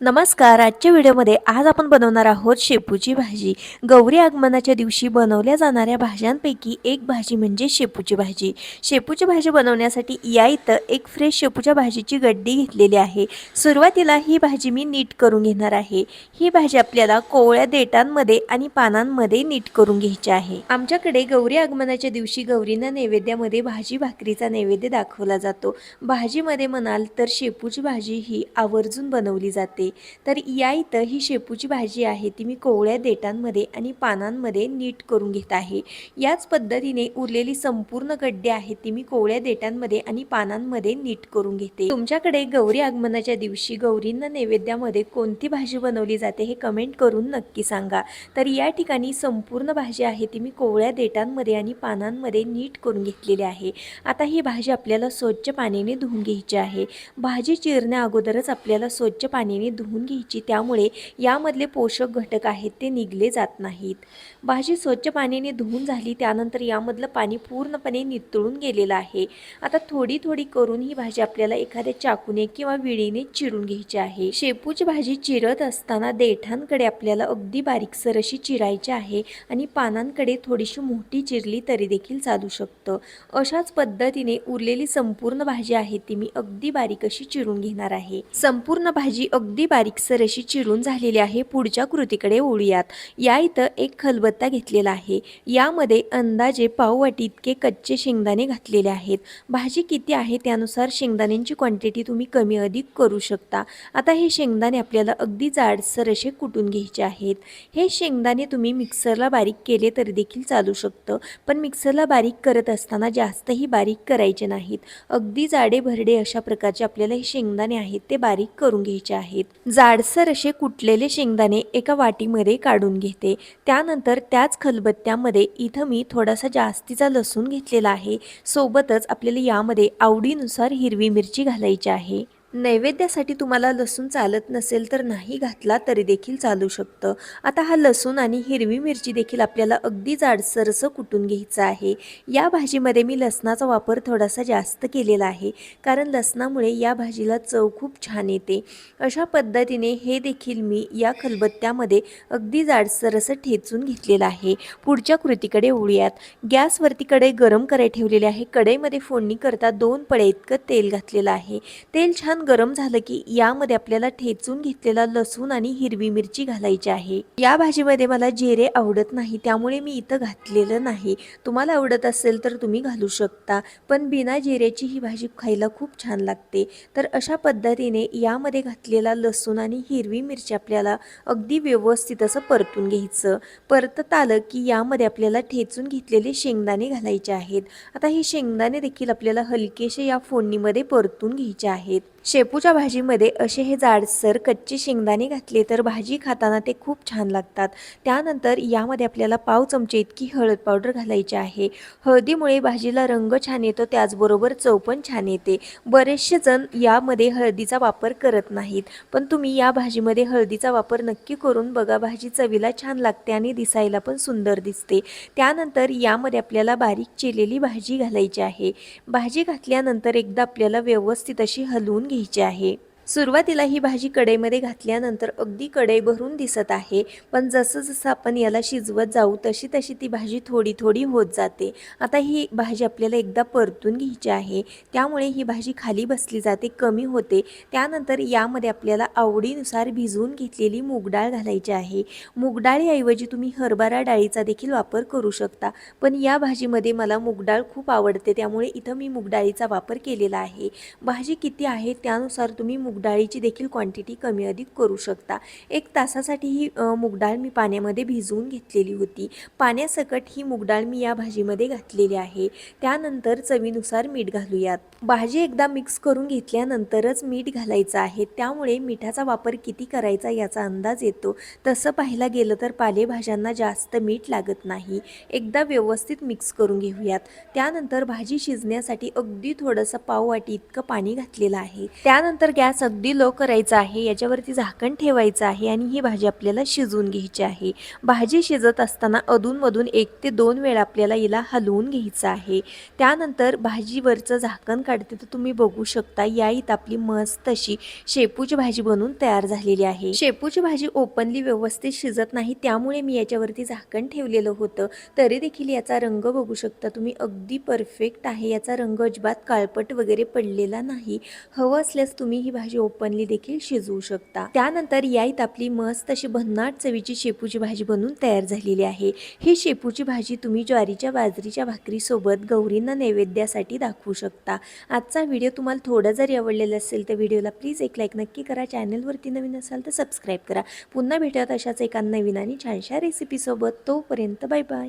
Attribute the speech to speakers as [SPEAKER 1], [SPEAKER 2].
[SPEAKER 1] नमस्कार आजच्या व्हिडिओमध्ये आज आपण बनवणार आहोत शेपूची भाजी. गौरी आगमनाच्या दिवशी बनवल्या जाणाऱ्या भाज्यांपैकी एक भाजी म्हणजे शेपूची भाजी. शेपूची भाजी बनवण्यासाठी या इथं एक फ्रेश शेपूच्या भाजीची गड्डी घेतलेली आहे. सुरुवातीला ही भाजी मी नीट करून घेणार आहे. ही भाजी आपल्याला कोवळ्या देटांमध्ये आणि पानांमध्ये नीट करून घ्यायची आहे. आमच्याकडे गौरी आगमनाच्या दिवशी गौरींना नैवेद्यामध्ये भाजी भाकरीचा नैवेद्य दाखवला जातो. भाजीमध्ये म्हणाल तर शेपूची भाजी ही आवर्जून बनवली जाते. तर या इथं ही शेपूची भाजी आहे ती मी कोवळ्या देटांमध्ये आणि पानांमध्ये नीट करून घेत आहे. याच पद्धतीने उरलेली संपूर्ण गड्डे आहेत ती मी कोवळ्या देटांमध्ये आणि पानांमध्ये नीट करून घेते. तुमच्याकडे गौरी आगमनाच्या दिवशी गौरींना नैवेद्यामध्ये कोणती भाजी बनवली जाते हे कमेंट करून नक्की सांगा. तर या ठिकाणी संपूर्ण भाजी आहे ती मी कोवळ्या देटांमध्ये आणि पानांमध्ये नीट करून घेतलेली आहे. आता ही भाजी आपल्याला स्वच्छ पाण्याने धुवून घ्यायची आहे. भाजी चिरण्या अगोदरच आपल्याला स्वच्छ पाण्याने धुवून घ्यायची. त्यामुळे यामधले पोषक घटक आहेत ते निघले जात नाहीत. भाजी स्वच्छ पाण्याने धुवून झाली त्यानंतर यामधलं पाणी पूर्णपणे नितळून गेलेलं आहे. आता थोडी थोडी करून ही भाजी आपल्याला एखाद्या चाकूने किंवा विळीने चिरून घ्यायची आहे. शेपूची भाजी चिरत असताना देठांकडे आपल्याला अगदी बारीकसर अशी चिरायची आहे आणि पानांकडे थोडीशी मोठी चिरली तरी देखील चालू शकतं. अशाच पद्धतीने उरलेली संपूर्ण भाजी आहे ती मी अगदी बारीक अशी चिरून घेणार आहे. संपूर्ण भाजी अगदी बारीकसर अशी चिरून झालेली आहे पुढच्या कृतीकडे ओळूयात या इथं एक खलबत्ता घेतलेला आहे. यामध्ये अंदाजे पाववाटी इतके कच्चे शेंगदाणे घातलेले आहेत. भाजी किती आहे त्यानुसार शेंगदाण्यांची क्वांटिटी तुम्ही कमी अधिक करू शकता. आता हे शेंगदाणे आपल्याला अगदी जाडसर असे कुटून घ्यायचे आहेत. हे शेंगदाणे तुम्ही मिक्सरला बारीक केले तरी देखील चालू शकतं. पण मिक्सरला बारीक करत असताना जास्तही बारीक करायचे नाहीत. अगदी जाडे भरडे अशा प्रकारचे आपल्याला हे शेंगदाणे आहेत ते बारीक करून घ्यायचे आहेत. जाडसर असे कुटलेले शेंगदाणे एका वाटीमध्ये काढून घेते. त्यानंतर त्याच खलबत्त्यामध्ये इथं मी थोडासा जास्तीचा लसूण घेतलेला आहे. सोबतच आपल्याला यामध्ये आवडीनुसार हिरवी मिरची घालायची आहे. नैवेद्यासाठी तुम्हाला लसूण चालत नसेल तर नाही घातला तरी देखील चालू शकतं. आता हा लसूण आणि हिरवी मिरची देखील आपल्याला अगदी जाडसरसं कुटून घ्यायचं आहे. या भाजीमध्ये मी लसणाचा वापर थोडासा जास्त केलेला आहे कारण लसणामुळे या भाजीला चव खूप छान येते. अशा पद्धतीने हे देखील मी या खलबत्त्यामध्ये अगदी जाडसरसं ठेचून घेतलेलं आहे. पुढच्या कृतीकडे वळूयात. गॅसवरती कढई गरम करायला ठेवलेले आहे. कढईमध्ये फोडणी करता दोन पळे इतकं तेल घातलेलं आहे. तेल छान गरम झालं की यामध्ये आपल्याला ठेचून घेतलेला लसूण आणि हिरवी मिरची घालायची आहे. या भाजीमध्ये मला जिरे आवडत नाही त्यामुळे मी इथं घातलेलं नाही. तुम्हाला आवडत असेल तर तुम्ही घालू शकता पण बिना जिऱ्याची ही भाजी खायला खूप छान लागते. तर अशा पद्धतीने यामध्ये घातलेला लसूण आणि हिरवी मिरची आपल्याला अगदी व्यवस्थित असं परतून घ्यायचं. परतत आलं की यामध्ये आपल्याला ठेचून घेतलेले शेंगदाणे घालायचे आहेत. आता हे शेंगदाणे देखील आपल्याला हलकेसे या फोडणीमध्ये परतून घ्यायचे आहेत. शेपूच्या भाजीमध्ये असे हे जाडसर कच्चे शेंगदाणे घातले तर भाजी खाताना ते खूप छान लागतात. त्यानंतर यामध्ये आपल्याला पाव चमचे इतकी हळद पावडर घालायची आहे. हळदीमुळे भाजीला रंग छान येतो त्याचबरोबर चव पण छान येते. बरेचसे जण यामध्ये हळदीचा वापर करत नाहीत. पण तुम्ही या भाजीमध्ये हळदीचा वापर नक्की करून बघा भाजी चवीला छान लागते आणि दिसायला पण सुंदर दिसते. त्यानंतर यामध्ये आपल्याला बारीक चिरलेली भाजी घालायची आहे. भाजी घातल्यानंतर एकदा आपल्याला व्यवस्थित अशी हलवून घ्यायची लिहायचे आहे. सुरुवातीला ही भाजी कढईमध्ये घातल्यानंतर अगदी कढई भरून दिसत आहे. पण जसं जसं आपण याला शिजवत जाऊ तशी तशी ती भाजी थोडी थोडी होत जाते. आता ही भाजी आपल्याला एकदा परतून घ्यायची आहे. त्यामुळे ही भाजी खाली बसली जाते कमी होते. त्यानंतर यामध्ये आपल्याला आवडीनुसार भिजवून घेतलेली मूगडाळ घालायची आहे. मूगडाळीऐवजी तुम्ही हरभरा डाळीचा देखील वापर करू शकता. पण या भाजीमध्ये मला मूगडाळ खूप आवडते त्यामुळे इथं मी मूगडाळीचा वापर केलेला आहे. भाजी किती आहे त्यानुसार तुम्ही मूगडाळीची देखील क्वांटिटी कमी अधिक करू शकता. एक तासासाठी ही मुगडाळ मूगडाळ मी पाण्यामध्ये भिजवून घेतलेली होती. पाण्यासकट ही मूगडाळ मी या भाजीमध्ये घातलेली आहे. त्यानंतर चवीनुसार मीठ घालूयात. भाजी एकदा मिक्स करून घेतल्यानंतरच मीठ घालायचं आहे. त्यामुळे मिठाचा वापर किती करायचा याचा अंदाज येतो. तसं पाहायला गेलं तर पालेभाज्यांना जास्त मीठ लागत नाही. एकदा व्यवस्थित मिक्स करून घेऊयात. त्यानंतर भाजी शिजण्यासाठी अगदी थोडंसं पाव वाटी इतकं पाणी घातलेलं आहे. त्यानंतर गॅस अगदी लो करायचं आहे याच्यावरती झाकण ठेवायचं आहे आणि ही भाजी आपल्याला शिजवून घ्यायची आहे. भाजी शिजत असताना अधूनमधून एक ते दोन वेळा आपल्याला हिला हलवून घ्यायचं आहे. त्यानंतर भाजीवरचं झाकण काढते तर तुम्ही बघू शकता या इथं आपली मस्त अशी शेपूची भाजी बनवून तयार झालेली आहे. शेपूची भाजी ओपनली व्यवस्थित शिजत नाही त्यामुळे मी याच्यावरती झाकण ठेवलेलं होतं. तरी देखील याचा रंग बघू शकता तुम्ही अगदी परफेक्ट आहे. याचा रंग अजिबात काळपट वगैरे पडलेला नाही. हवं असल्यास तुम्ही ही भाजी ओपनली देखील शिजवू शकता. त्यानंतर याईत आपली मस्त अशी भन्नाट चवीची शेपूची भाजी बनवून तयार झालेली आहे. ही शेपूची भाजी तुम्ही ज्वारीच्या बाजरीच्या भाकरीसोबत गौरींना नैवेद्यासाठी दाखवू शकता. आजचा व्हिडिओ तुम्हाला थोडा जरी आवडलेला असेल तर व्हिडिओला प्लीज एक लाईक नक्की करा. चॅनलवरती नवीन असाल तर सबस्क्राईब करा. पुन्हा भेटत अशाच एका नवीन आणि छानशा रेसिपीसोबत तोपर्यंत बाय बाय.